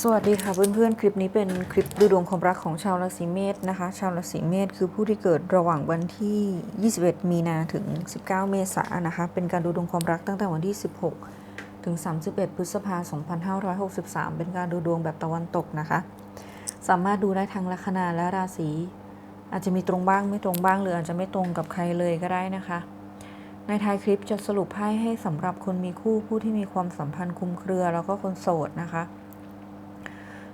สวัสดีค่ะเพื่อนๆ คลิปนี้เป็นคลิปดูดวงความรักของชาวราศีเมษนะคะ ชาวราศีเมษคือผู้ที่เกิดระหว่างวันที่ 21 มีนาถึง 19 เมษายนนะคะ เป็นการดูดวงความรักตั้งแต่วันที่ 16 ถึง 31 พฤษภาคม 2563 เป็นการดูดวงแบบตะวันตกนะคะ สามารถดูได้ทั้งลัคนาและราศี อาจจะมีตรงบ้างไม่ตรงบ้างหรืออาจจะไม่ตรงกับใครเลยก็ได้นะคะ ในท้ายคลิปจะสรุปไพ่ให้สำหรับคนมีคู่ผู้ที่มีความสัมพันธ์คลุมเครือแล้วก็คนโสดนะคะ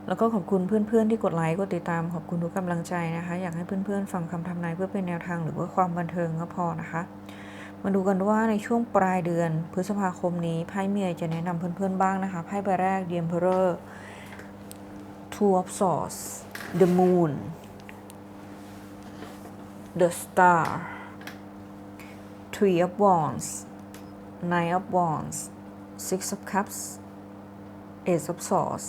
แล้วก็ขอบคุณเพื่อนๆที่กดไลค์กดติดตามขอบคุณทุกกำลังใจนะคะ อยากให้เพื่อนๆฟังคำทำนายเพื่อเป็นแนวทางหรือว่าความบันเทิงก็พอนะคะ มาดูกันว่าในช่วงปลายเดือนพฤษภาคมนี้ไพ่เมียจะแนะนำเพื่อนๆบ้างนะคะไพ่ใบแรก The Emperor Two of Swords The Moon The Star Three of Wands Nine of Wands Six of Cups Ace of Swords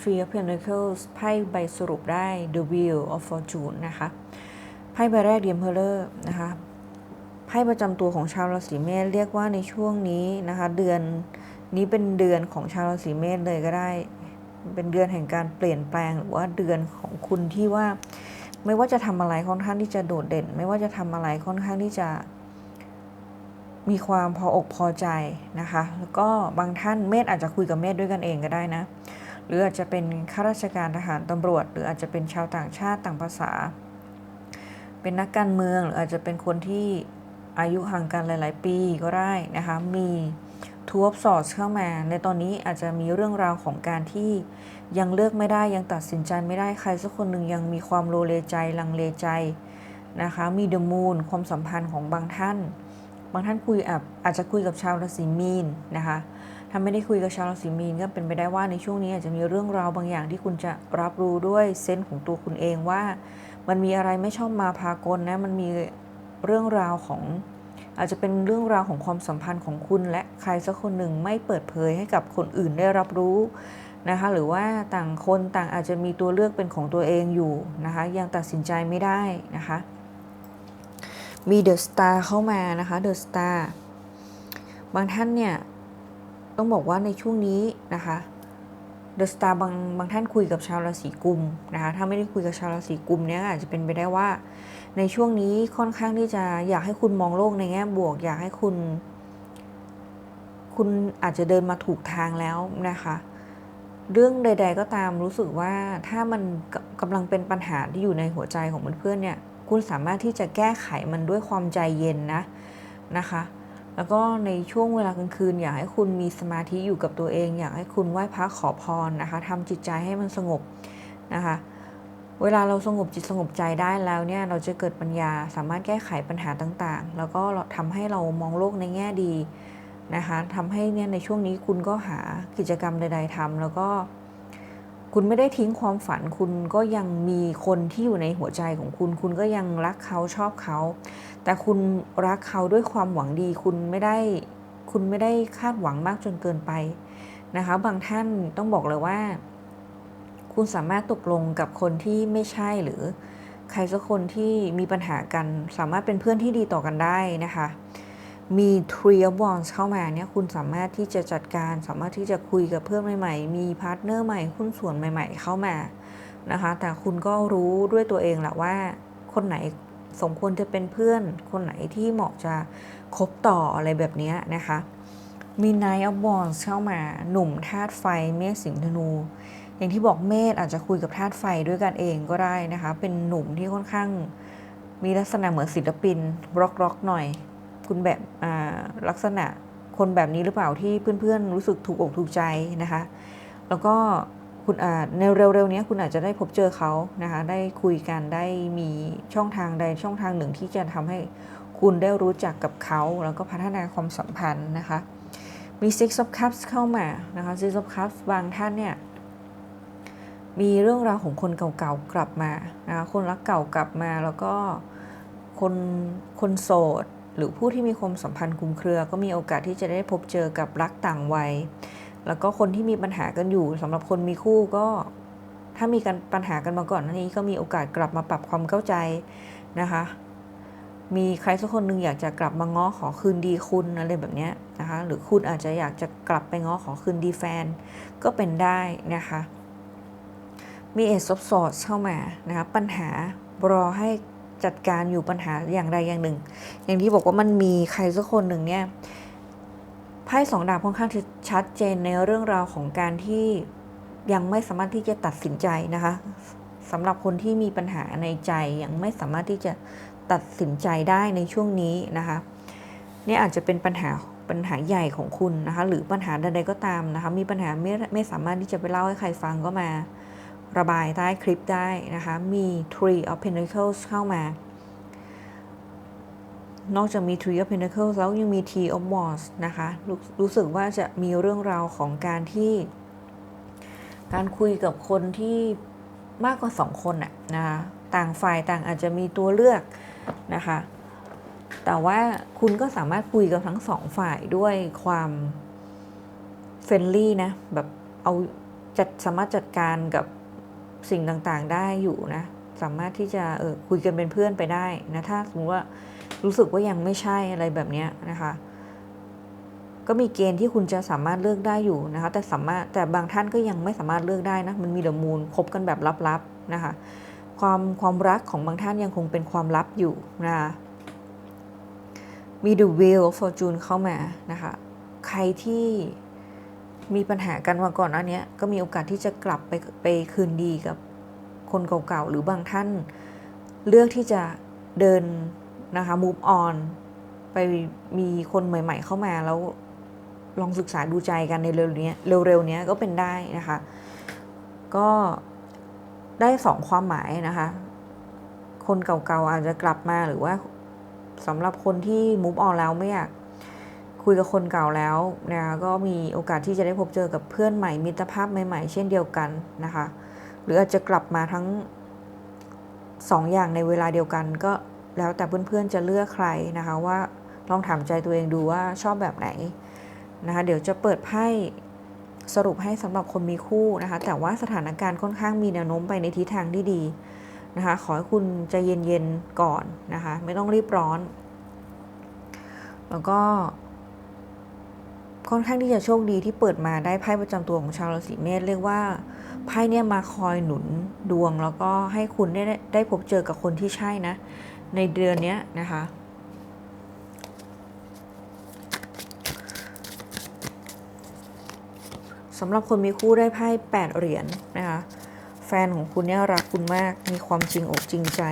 Three of Pentacles ไพ่ใบสรุปได้ The Wheel of Fortune นะคะ ไพ่ใบแรก The Emperor นะคะ ไพ่ประจำตัวของชาวราศีเมษเรียกว่าในช่วงนี้นะคะ เดือนนี้เป็นเดือนของชาวราศีเมษเลยก็ได้ เป็นเดือนแห่งการเปลี่ยนแปลงหรือว่าเดือนของคุณที่ว่า ไม่ว่าจะทำอะไรค่อนข้างที่จะโดดเด่น ไม่ว่าจะทำอะไรค่อนข้างที่จะ มีความพออกพอใจนะคะ แล้วก็บางท่านเมษอาจจะคุยกับเมษด้วยกันเองก็ได้นะ หรืออาจจะเป็นข้าราชการทหารตำรวจ หรืออาจจะเป็นชาวต่างชาติต่างภาษา เป็นนักการเมืองหรืออาจจะเป็นคนที่อายุห่างกันหลาย ๆ ปีก็ได้นะคะ มีทูบสอดเข้ามา ในตอนนี้อาจจะมีเรื่องราวของการที่ยังเลือกไม่ได้ยังตัดสินใจไม่ได้ใครสักคนหนึ่งยังมีความโลเลใจลังเลใจนะคะมีเดอะมูนความสัมพันธ์ของบางท่าน บางท่านคุยอาจอาจจะคุยกับชาวราศีมีนนะคะ ถ้าไม่ได้คุยกับชาวราศีมีนก็เป็นไปได้ว่าในช่วงนี้อาจจะมีเรื่องราวบางอย่างที่คุณจะรับรู้ด้วยเซนส์ของตัวคุณเองว่า มันมีอะไรไม่ชอบมาพากลนะ มันมีเรื่องราวของอาจจะเป็นเรื่องราวของความสัมพันธ์ของคุณ และใครสักคนหนึ่งไม่เปิดเผยให้กับคนอื่นได้รับรู้นะคะหรือว่าต่างคนต่างอาจจะมีตัวเลือกเป็นของตัวเองอยู่นะคะยังตัดสินใจไม่ได้นะคะมีเดอะสตาร์เข้ามานะคะเดอะสตาร์บางท่านเนี่ย ต้องบอกว่าในช่วงนี้นะคะเดอะสตาร์บางบางท่านคุยกับชาวราศีกุมนะคะถ้าไม่ได้คุยกับชาวราศีกุมเนี่ยอาจจะเป็นไปได้ว่า ในช่วงนี้ค่อนข้างที่จะอยากให้คุณมองโลกในแง่บวก อยากให้คุณ คุณอาจจะเดินมาถูกทางแล้วนะคะเรื่องใด ๆ ก็ตามรู้สึกว่าถ้ามันกกำลังเป็นปัญหาที่อยู่ในหัวใจของเพื่อนๆเนี่ย คุณสามารถที่จะแก้ไขมันด้วยความใจเย็นนะนะคะ แล้วก็ในช่วงเวลากลางคืน อยากให้คุณมีสมาธิอยู่กับตัวเอง อยากให้คุณไหว้พระขอพรนะคะทำจิตใจให้มันสงบนะคะเวลาเราสงบจิตสงบใจได้แล้วเนี่ยเราจะเกิดปัญญาสามารถแก้ไขปัญหาต่างๆ แล้วก็ทำให้เรามองโลกในแง่ดีนะคะทำให้เนี่ยในช่วงนี้คุณก็หากิจกรรมใด ๆทำแล้วก็ คุณไม่ได้ทิ้งความฝันคุณก็ยังมีคนที่อยู่ในหัวใจของคุณ คุณก็ยังรักเขาชอบเขา แต่คุณรักเขาด้วยความหวังดี คุณไม่ได้คุณไม่ได้คาดหวังมากจนเกินไปนะคะ บางท่านต้องบอกเลยว่า คุณสามารถตกลงกับคนที่ไม่ใช่หรือใครสักคนที่มีปัญหากัน สามารถเป็นเพื่อนที่ดีต่อกันได้นะคะ มี Tree of Wands เข้ามาเนี่ยคุณสามารถที่จะจัดการ สามารถที่จะคุยกับเพื่อนใหม่ๆ มีพาร์ทเนอร์ใหม่หุ้นส่วนใหม่ ๆ เข้ามานะคะแต่คุณก็รู้ด้วยตัวเองแหละว่า คนไหนสมควรจะเป็นเพื่อน คนไหนที่เหมาะจะคบต่ออะไรแบบนี้นะคะมี Nine of Wands เข้ามาหนุ่มธาตุไฟเมษสิงห์ธนู อย่างที่บอกเมษอาจจะคุยกับธาตุไฟด้วยกันเองก็ได้นะคะ เป็นหนุ่มที่ค่อนข้างมีลักษณะเหมือนศิลปินร็อกร็อกหน่อย คุณแบบลักษณะคนแบบนี้หรือเปล่าที่เพื่อนๆรู้สึกถูกอกถูกใจนะคะ แล้วก็คุณในเร็วๆนี้คุณอาจจะได้พบเจอเขานะคะได้คุยกันได้มีช่องทางใดช่องทางหนึ่งที่จะทำให้คุณได้รู้จักกับเขาแล้วก็พัฒนาความสัมพันธ์นะคะมี Six of Cups เข้ามานะคะ Six of Cups บางท่านเนี่ยมีเรื่องราวของคนเก่าๆกลับมานะคะคนรักเก่ากลับมาแล้วก็คนคนโสด หรือผู้ที่มีความสัมพันธ์คุมเครือ ก็มีโอกาสที่จะได้พบเจอกับรักต่างวัย แล้วก็คนที่มีปัญหากันอยู่สำหรับคนมีคู่ก็ ถ้ามีกันปัญหากันมาก่อนหน้านี้ก็มีโอกาสกลับมาปรับความเข้าใจนะคะ มีใครสักคนหนึ่งอยากจะกลับมาง้อขอคืนดีคุณอะไรแบบนี้นะคะ หรือคุณอาจจะอยากจะกลับไปง้อขอคืนดีแฟน ก็เป็นได้นะคะ มีเอสซอฟสอดเข้ามานะคะปัญหารอให้ จัดการอยู่ปัญหาอย่างใดอย่างหนึ่ง อย่างที่บอกว่ามันมีใครสักคนหนึ่งเนี่ยไพ่สองดาบค่อนข้างชัดเจนในเรื่องราวของการที่ยังไม่สามารถที่จะตัดสินใจนะคะสำหรับคนที่มีปัญหาในใจยังไม่สามารถที่จะตัดสินใจได้ในช่วงนี้นะคะนี่อาจจะเป็นปัญหาปัญหาใหญ่ของคุณนะคะ หรือปัญหาใดๆก็ตามนะคะ มีปัญหาไม่ไม่สามารถที่จะไปเล่าให้ใครฟังก็มา ระบายใต้คลิปได้นะคะ มี tree of Pentacles เข้ามา นอกจากมี tree of Pentacles แล้วยังมี Tea of Wands นะคะรรู้สึกว่าจะมีเรื่องราวของการที่ การคุยกับคนที่มากกว่าสองคนน่ะนะคะต่างฝ่ายต่างอาจจะมีตัวเลือกนะคะ แต่ว่าคุณก็สามารถคุยกับทั้งสองฝ่ายด้วยความเฟรนลี่นะ แบบเอาจัดสามารถจัดการกับ สิ่งต่างๆได้อยู่นะ สามารถที่จะเออคุยกันเป็นเพื่อนไปได้นะถ้าสมมติว่ารู้สึกว่ายังไม่ใช่อะไรแบบนี้นะคะ ก็มีเกณฑ์ที่คุณจะสามารถเลือกได้อยู่นะคะ แต่สามารถแต่บางท่านก็ยังไม่สามารถเลือกได้นะมันมีเดมูลคบกันแบบลับๆนะคะ ความความรักของบางท่านยังคงเป็นความลับอยู่นะคะมี The Wheel of Fortune เข้ามานะคะ ใครที่ มีปัญหากันมาก่อนอันนี้ก็มีโอกาสที่จะกลับไปไปคืนดีกับคนเก่าๆ หรือบางท่าน เลือกที่จะเดินนะคะ move on ไปมีคนใหม่ ๆ เข้ามาแล้วลองศึกษาดูใจกันในเร็วนี้เร็วๆนี้ก็เป็นได้นะคะ ก็ได้สองความหมายนะคะ คนเก่าๆอาจจะกลับมาหรือว่าสำหรับคนที่ move on แล้วไม่อยาก คุยกับคนเก่าแล้วนะคะก็มีโอกาสที่จะได้พบเจอกับเพื่อนใหม่มิตรภาพใหม่ๆ เช่นเดียวกันนะคะ หรืออาจจะกลับมาทั้งสองอย่างในเวลาเดียวกัน ก็แล้วแต่เพื่อนๆจะเลือกใครนะคะว่าลองถามใจตัวเองดูว่าชอบแบบไหนนะคะเดี๋ยวจะเปิดไพ่สรุปให้สำหรับคนมีคู่นะคะ แต่ว่าสถานการณ์ค่อนข้างมีแนวโน้มไปในทิศทางที่ดีนะคะ ขอให้คุณใจเย็นๆก่อนนะคะ ไม่ต้องรีบร้อน แล้วก็ ค่อนข้างที่จะโชคดีที่เปิดมาได้ไพ่ประจำตัวของชาวราศีเมษเรียกว่าไพ่เนี่ยมาคอยหนุนดวง แล้วก็ให้คุณได้ได้พบเจอกับคนที่ใช่นะ ในเดือนนี้นะคะสำหรับคนมีคู่ได้ไพ่แปดเหรียญนนะคะแฟนของคุณเนี่ยรักคุณมากมีความจริงอกจริงใจ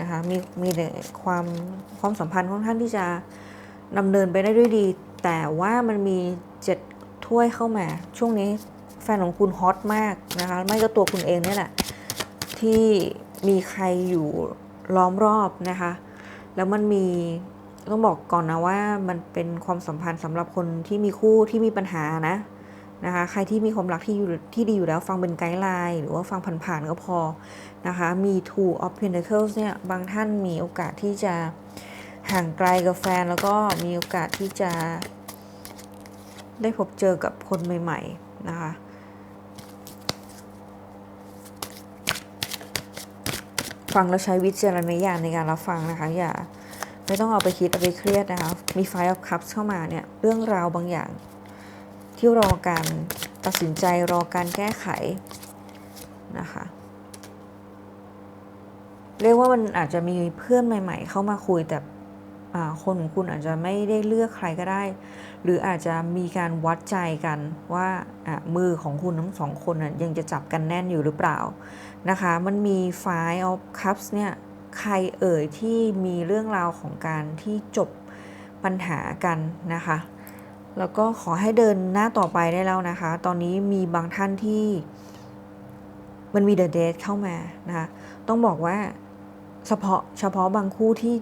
นะคะมีมีความความสัมพันธ์ค่อนข้างที่จะดำเนินไปได้ด้วยดี แต่ว่ามันมีเจ็ดถ้วยเข้ามา ช่วงนี้แฟนของคุณฮอตมากนะคะ ไม่ก็ตัวคุณเองนี่แหละ ที่มีใครอยู่ล้อมรอบนะคะ แล้วมันมีต้องบอกก่อนนะว่ามันเป็นความสัมพันธ์สำหรับคนที่มีคู่ที่มีปัญหานะนะคะใครที่มีความรักที่อยู่ที่ดีอยู่แล้วฟังเป็นไกด์ไลน์หรือว่าฟังผ่านๆก็พอนะคะมี two of pentacles เนี่ยบางท่านมีโอกาสที่จะ ห่างไกลกับแฟนแล้วก็มีโอกาสที่จะ ได้พบเจอกับคนใหม่ ๆ นะคะฟังแล้วใช้วิจารณญาณในการรับฟังนะคะ อย่าไม่ต้องเอาไปคิดเอาไปเครียดนะคะ มีไฟออฟคัพเข้ามาเนี่ย เรื่องราวบางอย่าง ที่รอการตัดสินใจรอการแก้ไขนะคะ เรียกว่ามันอาจจะมีเพื่อนใหม่ ๆ เข้ามาคุยแต่ คนของคุณอาจจะไม่ได้เลือกใครก็ได้ หรืออาจจะมีการวัดใจกันว่ามือของคุณทั้งสองคนยังจะจับกันแน่นอยู่หรือเปล่านะคะ มันมี Five of Cups เนี่ยใครเอ่ยที่มีเรื่องราวของการที่จบปัญหากันนะคะ แล้วก็ขอให้เดินหน้าต่อไปได้แล้วนะคะ ตอนนี้มีบางท่านที่มันมีเดอะเดทเข้ามานะคะ ต้องบอกว่าเฉพาะเฉพาะบางคู่ที่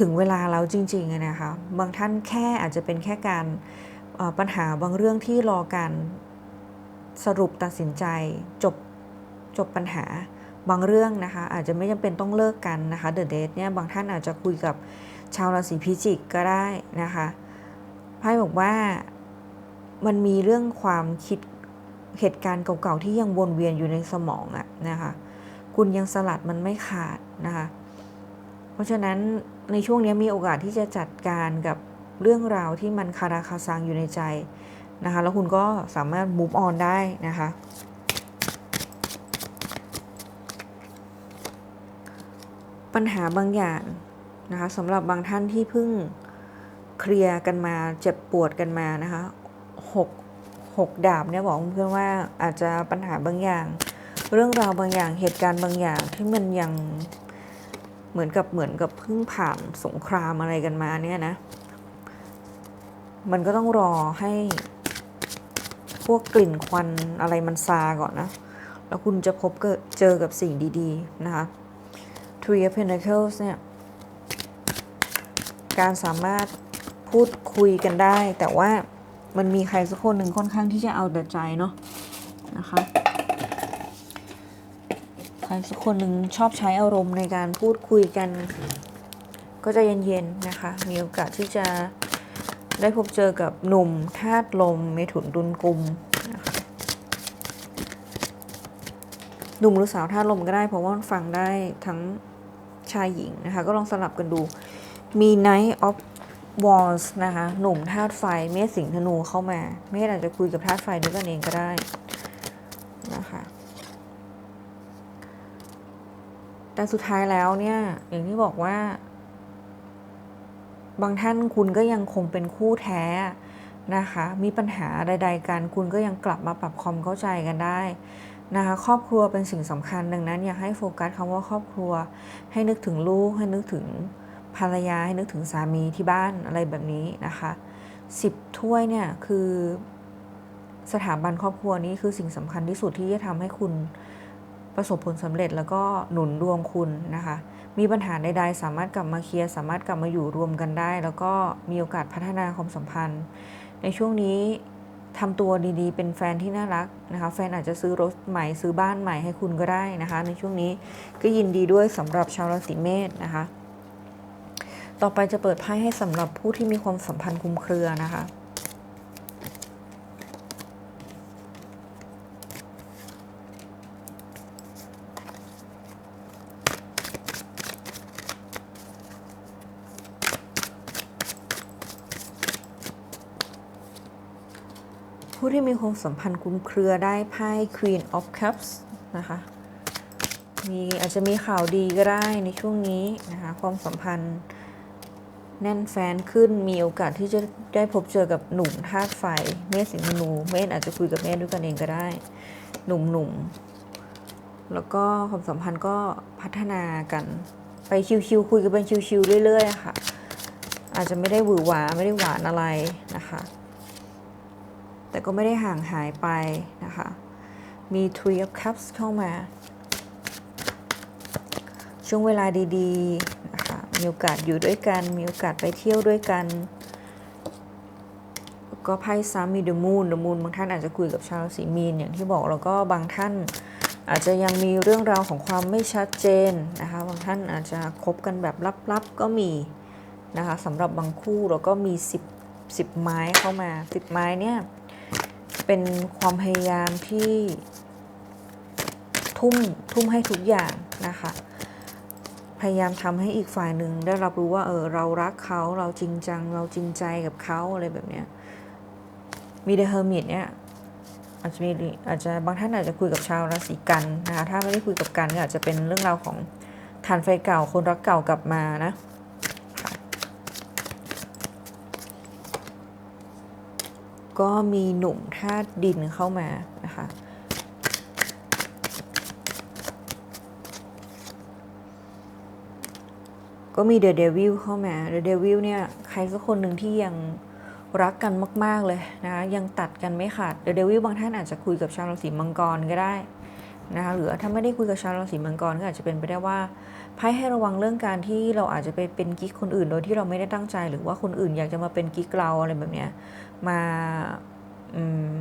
ถึงเวลาแล้วจริงๆนะคะบางท่านแค่อาจจะเป็นแค่การปัญหาบางเรื่องที่รอการสรุปตัดสินใจจบจบปัญหาบางเรื่องนะคะอาจจะไม่จำเป็นต้องเลิกกันนะคะเดอะเดทเนี่ยบางท่านอาจจะคุยกับชาวราศีพิจิกก็ได้นะคะไพ่บอกว่ามันมีเรื่องความคิดเหตุการณ์เก่าๆที่ยังวนเวียนอยู่ในสมองอะนะคะคุณยังสลัดมันไม่ขาดนะคะ เพราะฉะนั้น ในช่วงนี้มีโอกาสที่จะจัดการกับเรื่องราวที่มันคาราคาซังอยู่ในใจนะคะ แล้วคุณก็สามารถ move อนได้นะคะ ปัญหาบางอย่างนะคะสำหรับบางท่านที่เพิ่งเคลียร์กันมาเจ็บปวดกันมานะคะหกหกดาบเนี่ยบอกเพื่อนว่าอาจจะปัญหาบางอย่าง เรื่องราวบางอย่างเหตุการณ์บางอย่างที่มันยัง เหมือนกับเหมือนกับเพิ่งผ่านสงครามอะไรกันมาเนี่ยนะ มันก็ต้องรอให้พวกกลิ่นควันอะไรมันซาก่อนนะ แล้วคุณจะพบเจอกับสิ่งดีๆ นะคะ Three of Pentacles เนี่ย การสามารถพูดคุยกันได้ แต่ว่ามันมีใครสักคนหนึ่งค่อนข้างที่จะเอาแต่ใจเนาะนะคะ ครสักคนหนึ่งชอบใช้อารมณ์ในการพูดคุยกัน ก็จะเย็นๆนะคะ มีโอกาสที่จะได้พบเจอกับหนุ่มธาตุลมเมถุนดุลกุมนะคะหนุ่มหรือสาวธาตุลมก็ได้ เพราะว่าฟังได้ทั้งชายหญิงนะคะ ก็ลองสลับกันดู มี Knight of Wands นะคะ หนุ่มธาตุไฟ เมษสิงห์ธนูเข้ามา เมษอาจจะคุยกับธาตุไฟด้วยกันเองก็ได้นะคะ แต่สุดท้ายแล้วเนี่ย อย่างที่บอกว่า บางท่านคุณก็ยังคงเป็นคู่แท้นะคะ มีปัญหาใด ๆกันคุณก็ยังกลับมาปรับความเข้าใจกันได้นะคะครอบครัวเป็นสิ่งสำคัญดังนั้นอยากให้โฟกัสคำว่าครอบครัว ให้นึกถึงลูกให้นึกถึงภรรยาให้นึกถึงสามีที่บ้านอะไรแบบนี้นะคะสิบถ้วยเนี่ยคือสถาบันครอบครัวนี้คือสิ่งสำคัญที่สุดที่จะทำให้คุณ ประสบผลสำเร็จแล้วก็หนุนดวงคุณนะคะ มีปัญหาใดๆ สามารถกลับมาเคลียร์ สามารถกลับมาอยู่รวมกันได้ แล้วก็มีโอกาสพัฒนาความสัมพันธ์ ในช่วงนี้ทำตัวดีๆ เป็นแฟนที่น่ารักนะคะ แฟนอาจจะซื้อรถใหม่ซื้อบ้านใหม่ให้คุณก็ได้นะคะ ในช่วงนี้ก็ยินดีด้วยสำหรับชาวราศีเมษนะคะ ต่อไปจะเปิดไพ่ให้สำหรับผู้ที่มีความสัมพันธ์คลุมเครือนะคะ ที่มีความสัมพันธ์คลุมเครือได้ไพ่ Queen of Cups นะคะ มีอาจจะมีข่าวดีก็ได้ในช่วงนี้นะคะ ความสัมพันธ์แน่นแฟนขึ้นมีโอกาสที่จะได้พบเจอกับหนุ่มธาตุไฟ เมษสิงห์นูเมษอาจจะคุยกับเมษด้วยกันเองก็ได้ หนุ่มๆแล้วก็ความสัมพันธ์ก็พัฒนากันไปชิวๆคุยกันเป็นชิวๆเรื่อยๆค่ะ อาจจะไม่ได้หวือหวาไม่ได้หวานอะไรนะคะ แต่ก็ไม่ได้ห่างหายไปนะคะ มี Three of Cups เข้ามา ช่วงเวลาดีๆนะคะมีโอกาสอยู่ด้วยกัน มีโอกาสไปเที่ยวด้วยกัน ก็ไพ่ซ้ำมี The Moon The Moon บางท่านอาจจะคุยกับชาวราศีมีนอย่างที่บอกแล้วก็บางท่านอาจจะยังมีเรื่องราวของความไม่ชัดเจนนะคะบางท่านอาจจะคบกันแบบลับๆก็มีนะคะสำหรับบางคู่แล้วก็มี 10 10 ไม้เข้ามา 10 ไม้เนี่ย เป็นความพยายามที่ทุ่มทุ่มให้ทุกอย่างนะคะ พยายามทำให้อีกฝ่ายหนึ่งได้รับรู้ว่าเออเรารักเขาเราจริงจัง เราจริงใจกับเขาอะไรแบบเนี้ยมีเดอะเฮอร์มิตเนี่ยอาจจะมีอาจจะบางท่านอาจจะคุยกับชาวราศีกันนะคะถ้าไม่ได้คุยกับกันก็อาจจะเป็นเรื่องราวของฐานไฟเก่าคนรักเก่ากลับมานะ ก็มีหนุ่มธาตุดินเข้ามานะคะก็มีเดอะเดวิลเข้ามาเดอะเดวิลเนี่ยใครสักคนหนึ่งที่ยังรักกันมาก ๆ เลยนะคะยังตัดกันไม่ขาดเดอะเดวิลบางท่านอาจจะคุยกับชาวราศีมังกรก็ได้นะคะหรือถ้าไม่ได้คุยกับชาวราศีมังกรก็อาจจะเป็นไปได้ว่า ไพ่ให้ระวังเรื่องการที่เราอาจจะไปเป็นกิ๊กคนอื่นโดยที่เราไม่ได้ตั้งใจ หรือว่าคนอื่นอยากจะมาเป็นกิ๊กเราอะไรแบบเนี้ยมาอืม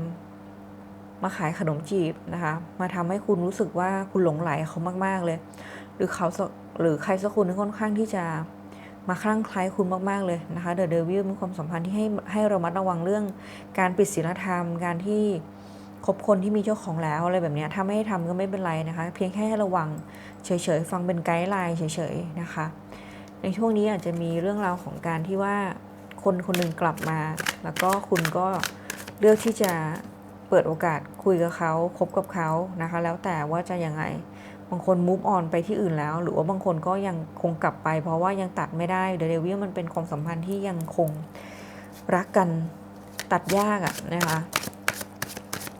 มาขายขนมจีบนะคะ มาทำให้คุณรู้สึกว่าคุณหลงไหลเขามาก ๆ เลย หรือเขาหรือใครสักคนที่ค่อนข้างที่จะมาคลั่งไคล้คุณมากๆเลยนะคะเดอะเดวิลมีความสัมพันธ์ที่ให้ให้เรามัดระวังเรื่องการปิดศีลธรรม การที่ คบคนที่มีเจ้าของแล้วอะไรแบบนี้ถ้าไม่ให้ทำก็ไม่เป็นไรนะคะ เพียงแค่ให้ระวังเฉยๆ ฟังเป็นไกด์ไลน์เฉยๆนะคะ ในช่วงนี้อาจจะมีเรื่องราวของการที่ว่าคนคนหนึ่งกลับมา แล้วก็คุณก็เลือกที่จะเปิดโอกาสคุยกับเขาคบกับเขานะคะ แล้วแต่ว่าจะยังไงบางคน move on ไปที่อื่นแล้ว หรือว่าบางคนก็ยังคงกลับไป เพราะว่ายังตัดไม่ได้ The Devil มันเป็นความสัมพันธ์ที่ยังคงรักกันตัดยากอะนะคะ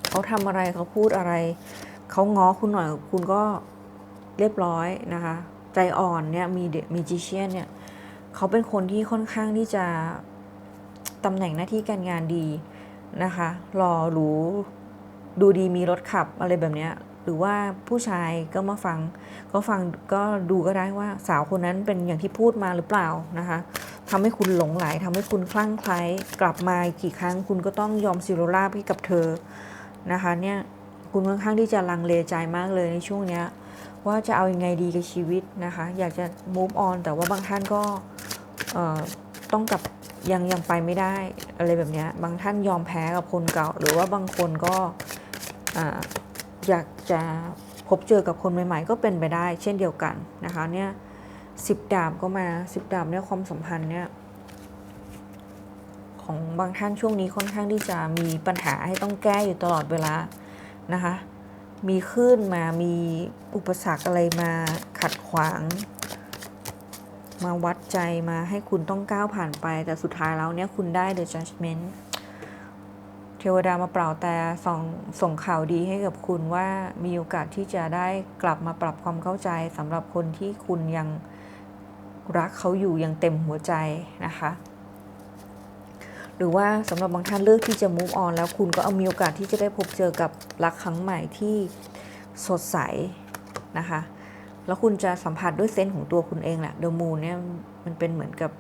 เขาทำอะไรเขาพูดอะไร เขาง้อคุณหน่อยคุณก็เรียบร้อยนะคะ ใจอ่อนเนี่ยมีมีจิเชียนเนี่ยเขาเป็นคนที่ค่อนข้างที่จะตำแหน่งหน้าที่การงานดีนะคะรอหรูดูดีมีรถขับอะไรแบบเนี้ยหรือว่าผู้ชายก็มาฟัง ก็ฟังก็ดูก็ได้ว่าสาวคนนั้นเป็นอย่างที่พูดมาหรือเปล่านะคะทำให้คุณหลงไหลทำให้คุณคลั่งไคล้กลับมากี่ครั้งคุณก็ต้องยอมซิโรราบให้กับเธอ นะคะเนี่ยคุณค่อนข้างที่จะลังเลใจมากเลยในช่วงเนี้ยว่าจะเอาอยัางไงดีกับชีวิตนะคะ อยากจะ move on แต่ว่าบางท่านก็ต้องกับยังยังไปไม่ได้อะไรแบบนี้บางท่านยอมแพ้กับคนเก่า หรือว่าบางคนก็อยากจะพบเจอกับคนใหม่ๆ ก็เป็นไปได้ เช่นเดียวกันนะคะเนี่ยสิบดาบก็มาสิบดาบเนี่ยความสัมพันธ์เนี่ย ของบางท่านช่วงนี้ค่อนข้างที่จะมีปัญหาให้ต้องแก้อยู่ตลอดเวลานะคะ มีขึ้นมามีอุปสรรคอะไรมาขัดขวาง มาวัดใจมาให้คุณต้องก้าวผ่านไป แต่สุดท้ายแล้วเนี่ยคุณได้ the judgment เทวดามาเปล่าแต่ส่งส่งข่าวดีให้กับคุณว่ามีโอกาสที่จะได้กลับมาปรับความเข้าใจสำหรับคนที่คุณยังรักเขาอยู่ยังเต็มหัวใจนะคะ หรือว่าสำหรับบางท่านเลือกที่จะ move on แล้วคุณก็เอามีโอกาสที่จะได้พบเจอกับรักครั้งใหม่ที่สดใสนะคะ แล้วคุณจะสัมผัสด้วยเซนส์ของตัวคุณเองแหละเดอะมูนเนี่ยมันเป็นเหมือนกับ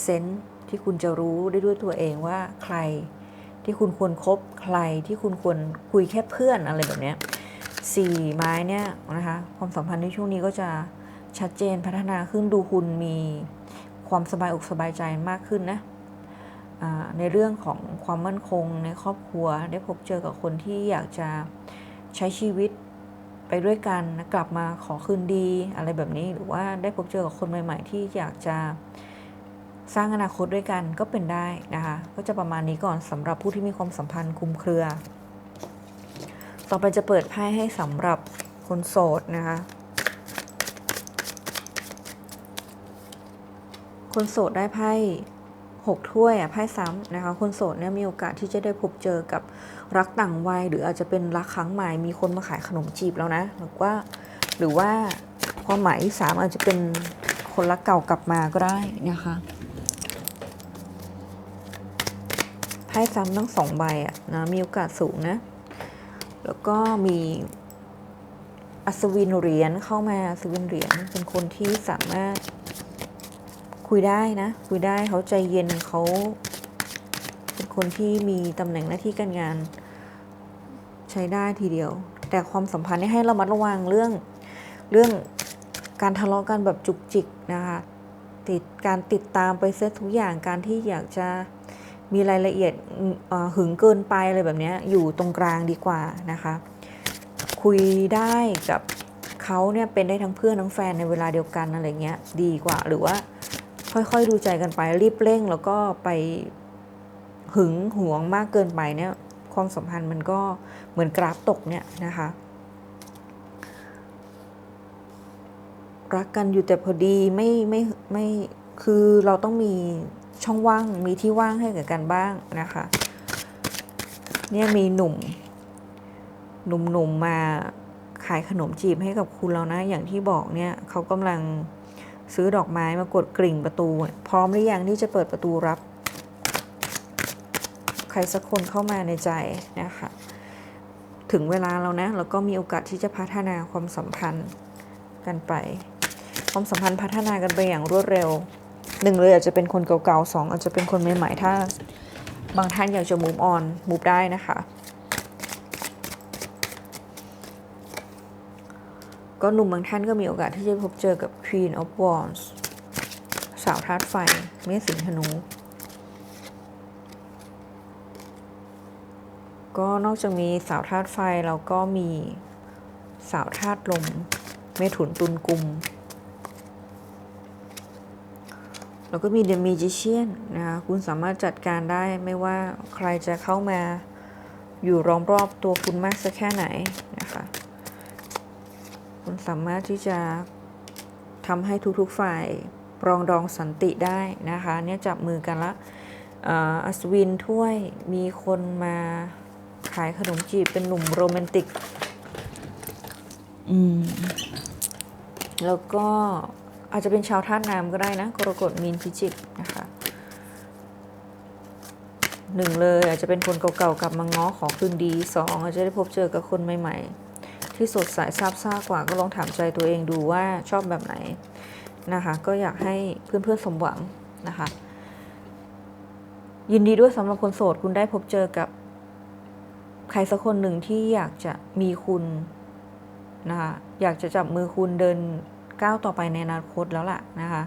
เซนส์ที่คุณจะรู้ได้ด้วยตัวเองว่าใครที่คุณควรครบใครที่คุณควรคุยแค่เพื่อนอะไรแบบนี้สี่ไม้เนี่ยนะคะความสัมพันธ์ในช่วงนี้ก็จะชัดเจนพัฒนาขึ้นดูคุณมีความสบายอกสบายใจมากขึ้นนะ ในเรื่องของความมั่นคงในครอบครัว ได้พบเจอกับคนที่อยากจะใช้ชีวิตไปด้วยกันกลับมาขอคืนดีอะไรแบบนี้หรือว่าได้พบเจอกับคนใหม่ ๆ ที่อยากจะสร้างอนาคตด้วยกันก็เป็นได้นะคะก็จะประมาณนี้ก่อนสำหรับผู้ที่มีความสัมพันธ์คุมเครือ ต่อไปจะเปิดไพ่ให้สำหรับคนโสดนะคะคนโสดได้ไพ่ หกถ้วยอะไพ่ซ้ำนะคะ คนโสดเนี่ยมีโอกาสที่จะได้พบเจอกับรักต่างวัย หรืออาจจะเป็นรักครั้งใหม่ มีคนมาขายขนมจีบแล้วนะ หรือว่าหรือว่าความหมายที่สามอาจจะเป็นคนรักเก่ากลับมาก็ได้นะคะไพ่ซ้ำทั้งสองใบอะนะมีโอกาสสูงนะ แล้วก็มีอัศวินเหรียญเข้ามาอัศวินเหรียญเป็นคนที่สามารถ คุยได้นะ คุยได้เขาใจเย็นเขาเป็นคนที่มีตำแหน่งหน้าที่การงานใช้ได้ทีเดียว แต่ความสัมพันธ์นี่ให้เรามัดระวังเรื่องเรื่องการทะเลาะกันแบบจุกจิกนะคะติดการติดตามไปเซตทุกอย่างการที่อยากจะมีรายละเอียดหึงเกินไปอะไรแบบนี้อยู่ตรงกลางดีกว่านะคะ คุยได้กับเขาเนี่ยเป็นได้ทั้งเพื่อนทั้งแฟนในเวลาเดียวกันอะไรเงี้ยดีกว่าหรือว่า ค่อยๆดูใจกันไปรีบเร่ง แล้วก็ไปหึงหวงมากเกินไปเนี่ยความสัมพันธ์มันก็เหมือนกราฟตกเนี่ยนะคะรักกันอยู่แต่พอดีไม่ไม่ไม่คือเราต้องมีช่องว่างมีที่ว่างให้กับกันบ้างนะคะเนี่ยมีหนุ่ม หนุ่มๆมมาขายขนมจีบให้กับคุณแล้วนะ อย่างที่บอกเนี่ยเขากำลัง ซื้อดอกไม้มากดกริ่งประตู พร้อมหรือยังที่จะเปิดประตูรับ ใครสักคนเข้ามาในใจนะคะถึงเวลาแล้วนะแล้วก็มีโอกาสที่จะพัฒนาความสัมพันธ์กันไป ความสัมพันธ์พัฒนากันไปอย่างรวดเร็วหนึ่งเลยอาจจะเป็นคนเก่าๆสองอาจจะเป็นคนใหม่ๆถ้า บางท่านอยากจะมูฟออนมูฟได้นะคะ ก็หนุ่มบางท่านก็มีโอกาสที่จะพบเจอกับ Queen of Wands สาวธาตุไฟ เมษสิงธนู ก็นอกจากมีสาวธาตุไฟเราก็มีสาวธาตุลม เมถุนตุลกุม แล้วก็มี The Magician นะคะคุณสามารถจัดการได้ไม่ว่าใครจะเข้ามาอยู่รอมรอบตัวคุณมากสักแค่ไหนนะคะ คุณสามารถที่จะทำให้ทุกๆฝ่ายปรองดองสันติได้นะคะ เนี่ยจับมือกันละอัศวินถ้วยมีคนมาขายขนมจีบเป็นหนุ่มโรแมนติก อืม แล้วก็อาจจะเป็นชาวท่าตุน้ำก็ได้นะ กรกฎมีนพิจิกนะคะหนึ่งเลยอาจจะเป็นคนเก่าๆกลับมาง้อขอคืนดีสองอาจจะได้พบเจอกับคนใหม่ ๆ ที่สดใสซาบซ่ากว่าก็ลองถามใจตัวเองดูว่าชอบแบบไหนนะคะ ก็อยากให้เพื่อนๆสมหวังนะคะ ยินดีด้วยสำหรับคนโสดคุณได้พบเจอกับใครสักคนหนึ่งที่อยากจะมีคุณนะคะอยากจะจับมือคุณเดินก้าวต่อไปในอนาคตแล้วล่ะนะคะ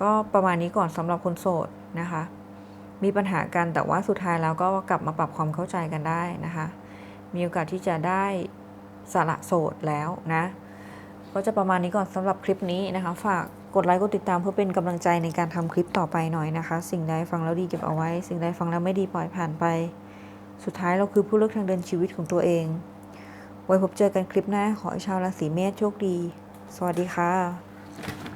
ก็ประมาณนี้ก่อนสำหรับคนโสดนะคะ มีปัญหากันแต่ว่าสุดท้ายแล้วก็กลับมาปรับความเข้าใจกันได้นะคะ มีโอกาสที่จะได้สละโสดแล้วนะ ก็จะประมาณนี้ก่อนสำหรับคลิปนี้นะคะ ฝากกดไลค์กดติดตามเพื่อเป็นกำลังใจในการทำคลิปต่อไปหน่อยนะคะ สิ่งใดฟังแล้วดีเก็บเอาไว้ สิ่งใดฟังแล้วไม่ดีปล่อยผ่านไป สุดท้ายเราคือผู้เลือกทางเดินชีวิตของตัวเอง ไว้พบเจอกันคลิปหน้าขอให้ชาวราศีเมษโชคดี สวัสดีค่ะ